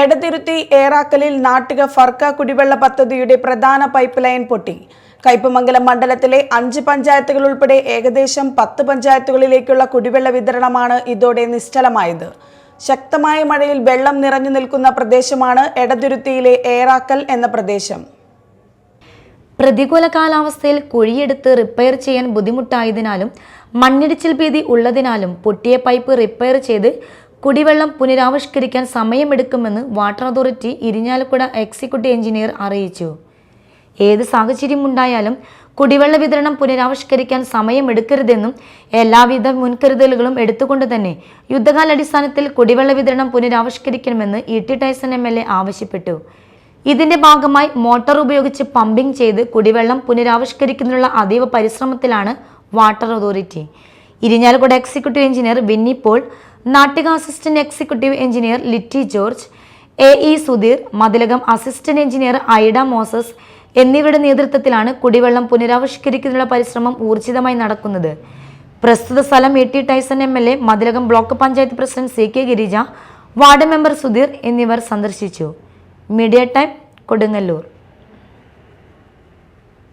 എടതിരുത്തി ഏറാക്കലിൽ നാട്ടിക ഫർക്ക കുടിവെള്ള പദ്ധതിയുടെ പ്രധാന പൈപ്പ് ലൈൻ പൊട്ടി. കയ്പമംഗലം മണ്ഡലത്തിലെ അഞ്ച് പഞ്ചായത്തുകൾ ഉൾപ്പെടെ ഏകദേശം പത്ത് പഞ്ചായത്തുകളിലേക്കുള്ള കുടിവെള്ള വിതരണമാണ് ഇതോടെ നിശ്ചലമായത്. ശക്തമായ മഴയിൽ വെള്ളം നിറഞ്ഞു നിൽക്കുന്ന പ്രദേശമാണ് എടതിരുത്തിയിലെ ഏറാക്കൽ എന്ന പ്രദേശം. പ്രതികൂല കാലാവസ്ഥയിൽ കുഴിയെടുത്ത് റിപ്പയർ ചെയ്യാൻ ബുദ്ധിമുട്ടായതിനാലും മണ്ണിടിച്ചിൽ ഭീതി ഉള്ളതിനാലും പൊട്ടിയ പൈപ്പ് റിപ്പയർ ചെയ്ത് കുടിവെള്ളം പുനരാവിഷ്കരിക്കാൻ സമയമെടുക്കുമെന്ന് water authority Irinjalakuda executive engineer അറിയിച്ചു. ഏത് സാഹചര്യമുണ്ടായാലും കുടിവെള്ള വിതരണം പുനരാവിഷ്കരിക്കാൻ സമയമെടുക്കരുതെന്നും എല്ലാവിധ മുൻകരുതലുകളും എടുത്തുകൊണ്ട് തന്നെ യുദ്ധകാലാടിസ്ഥാനത്തിൽ കുടിവെള്ള വിതരണം പുനരാവിഷ്കരിക്കണമെന്ന് E T Tyson M L A ആവശ്യപ്പെട്ടു. ഇതിന്റെ ഭാഗമായി മോട്ടോർ ഉപയോഗിച്ച് പമ്പിംഗ് ചെയ്ത് കുടിവെള്ളം പുനരാവിഷ്കരിക്കുന്നതിനുള്ള അതീവ പരിശ്രമത്തിലാണ് water authority. Irinjalakuda executive engineer Vinny Paul Nattika assistant executive engineer Litty George A E Sudheer Mathilakam assistant engineer Aida Moses എന്നിവരുടെ നേതൃത്വത്തിലാണ് കുടിവെള്ളം പുനരാവിഷ്കരിക്കുന്നതിനുള്ള പരിശ്രമം ഊർജിതമായി നടക്കുന്നത്. പ്രസ്തുത സ്ഥലം A T Tyson M L A Mathilakam block panchayat president C K Girija ward member Sudheer എന്നിവർ സന്ദർശിച്ചു. Media time Kodungallur.